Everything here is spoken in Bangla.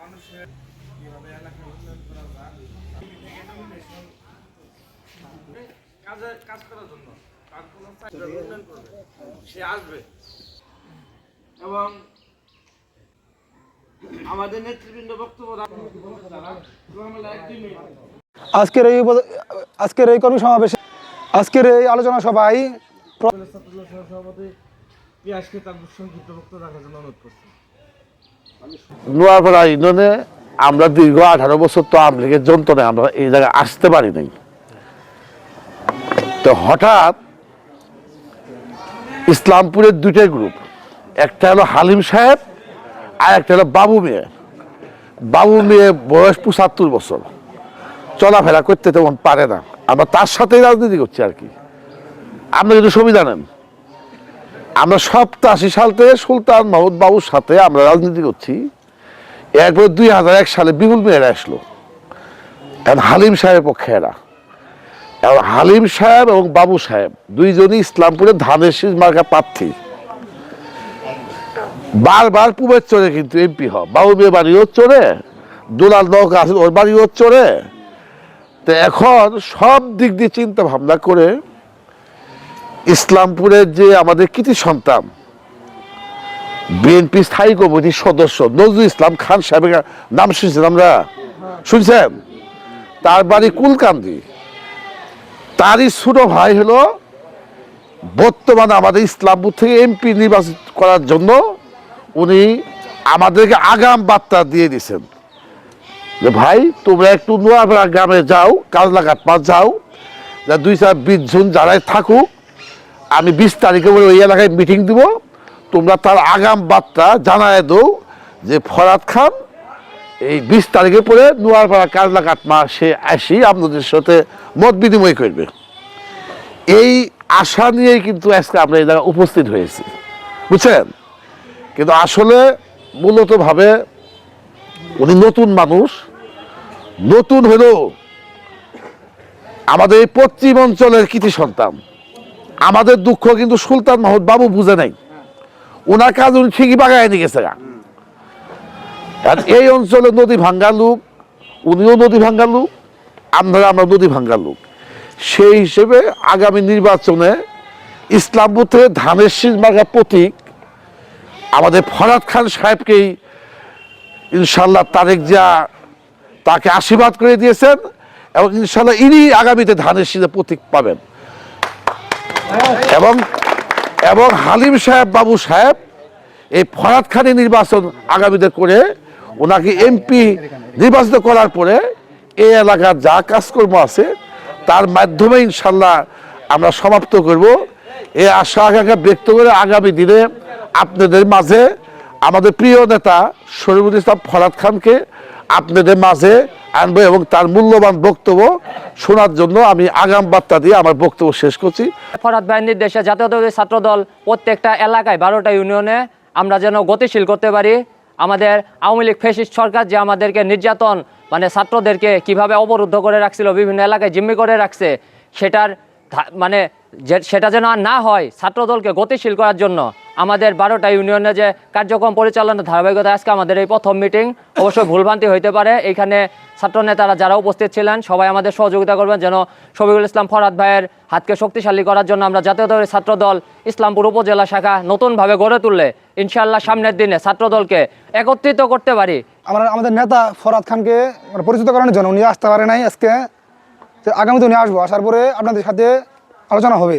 মানুষের কীভাবে এলাকা উন্নয়ন করা যায়। কাজে কাজ করার জন্য। তার কোনো উন্নয়ন করবে। সে আসবে। এবং আমাদের নেতৃবৃন্দ বক্তব্য আজকের এই আজকের এই কর্মী সমাবেশে আজকের এই আলোচনা ছাত্রদল সভাপতি পিয়াসকে তার সংক্ষিপ্ত বক্তব্য রাখার জন্য অনুরোধ করছি। নোয়াপাড়া ইউনিয়নে আমরা দীর্ঘ আঠারো বছর তো আওয়ামী লীগের যন্ত্রণায় আমরা এই জায়গায় আসতে পারি নাই। তো হঠাৎ ইসলামপুরের দুইটাই গ্রুপ একটা হলো হালিম সাহেব আর একটা হলো বাবু মেয়ে। বাবু মেয়ে বয়স পঁচাত্তর বছর, চলাফেরা করতে তেমন পারে না। আমরা তার সাথেই রাজনীতি করছি আর কি। আপনি কিন্তু ছবি জানেন আমরা সপ্তাশি সাল থেকে সুলতান মাহমুদ বাবুর সাথে আমরা রাজনীতি করছি। এরপর দুই হাজার এক সালে বিপুল মেয়েরা আসলো। এখন হালিম সাহেবের পক্ষে এরা। এবং হালিম সাহেব এবং বাবু সাহেব দুইজনই ইসলামপুরের ধানের শীষ মার্কা প্রার্থী। বারবার পুবের চড়ে কিন্তু এমপি হ বাবু মেয়ে বাড়িও চরে দুলাল নৌকা আছে, ওর বাড়িও চড়ে। তো এখন সব দিক দিয়ে চিন্তা ভাবনা করে ইসলামপুরের যে আমাদের কৃতি সন্তান, বিএনপি স্থায়ী কমিটির সদস্য নজরুল ইসলাম খান সাহেবের নাম শুনছেন আমরা? শুনছেন? তার বাড়ি কুলকান্দি। তারই ছোট ভাই হলো বর্তমানে আমাদের ইসলামপুর থেকে এমপি নির্বাচিত করার জন্য উনি আমাদেরকে আগাম বার্তা দিয়ে দিয়েছেন। যে ভাই, তোমরা একটু নোয়াপাড়া গ্রামে যাও কাজলাঘাট পাঁচ যাও দুই চার বিশ জন যারাই থাকুক আমি বিশ তারিখে বলে ওই এলাকায় মিটিং দিব। তোমরা তার আগাম বার্তা জানায় দাও যে ফরাদ খান এই বিশ তারিখে পরে নোয়ারপাড়া কাজলা কাটমা সে আসি, আপনাদের সাথে মত বিনিময় করবে। এই আশা নিয়েই কিন্তু আজকে আমরা এই জায়গায় উপস্থিত হয়েছি। বুঝছেন? কিন্তু আসলে মূলতভাবে উনি নতুন মানুষ, নতুন হলেও আমাদের এই পশ্চিম অঞ্চলের কৃতি সন্তান। আমাদের দুঃখ কিন্তু সুলতান মাহমুদ বাবু বুঝে নাই। ওনার কাজ উনি ঠিকই বাগায় নিয়ে গেছে এই অঞ্চলে নদী ভাঙ্গা লোক, উনিও নদী ভাঙ্গা লোক আমরা আমরা নদী ভাঙ্গা লোক। সেই হিসেবে আগামী নির্বাচনে ইসলামপুর ধানের মার্কা প্রতীক আমাদের ফরাদ খান সাহেবকেই ইনশাল্লাহ তারেক জিয়া তাকে আশীর্বাদ করে দিয়েছেন এবং ইনশাল্লাহ ইনি আগামীতে ধানের শীষে প্রতীক পাবেন। এবং এবং হালিম সাহেব, বাবু সাহেব, এই ফরাদ খানি নির্বাচন আগামীতে করে ওনাকে এমপি নির্বাচিত করার পরে এই এলাকার যা কাজকর্ম আছে, তার মাধ্যমে ইনশাল্লাহ আমরা সমাপ্ত করব। এই আশা, আকাঙ্ক্ষা ব্যক্ত করে আগামী দিনে আপনাদের মাঝে আমাদের প্রিয় নেতা শরীফুল ইসলাম ফরাদ খানকে আপনাদের মাঝে আনব এবং তার মূল্যবান বক্তব্য শোনার জন্য আমি আগাম বার্তা দিয়ে আমার বক্তব্য শেষ করছি। ফরাদ ভাইয়ের নির্দেশে জাতীয়তাবাদী ছাত্র দল প্রত্যেকটা এলাকায় বারোটা ইউনিয়নে আমরা যেন গতিশীল করতে পারি। আমাদের আওয়ামী লীগ ফেসিস্ট সরকার যে আমাদেরকে নির্যাতন মানে ছাত্রদেরকে কীভাবে অবরুদ্ধ করে রাখছিল, বিভিন্ন এলাকায় জিম্মি করে রাখছে, সেটার মানে সেটা যেন আর না হয় ছাত্রদলকে গতিশীল করার জন্য। আমাদের বারোটা ইউনিয়নে যে কার্যক্রম পরিচালনার ধারাবাহিকতা, আজকে আমাদের এই প্রথম মিটিং অবশ্যই ভুলভ্রান্তি হইতে পারে। এইখানে ছাত্র নেতারা যারা উপস্থিত ছিলেন, সবাই আমাদের সহযোগিতা করবেন যেন শফিকুল ইসলাম ফরাদ ভাইয়ের হাতকে শক্তিশালী করার জন্য আমরা জাতীয়তাবাদী ছাত্র দল ইসলামপুর উপজেলা শাখা নতুনভাবে গড়ে তুললে ইনশাআল্লাহ সামনের দিনে ছাত্র দলকে একত্রিত করতে পারি। আমরা আমাদের নেতা ফরাদ খানকে পরিচিত করানোর জন্য উনি আসতে পারে নাই আজকে। আগামীতে উনি আসব, আসার পরে আপনাদের সাথে আলোচনা হবে।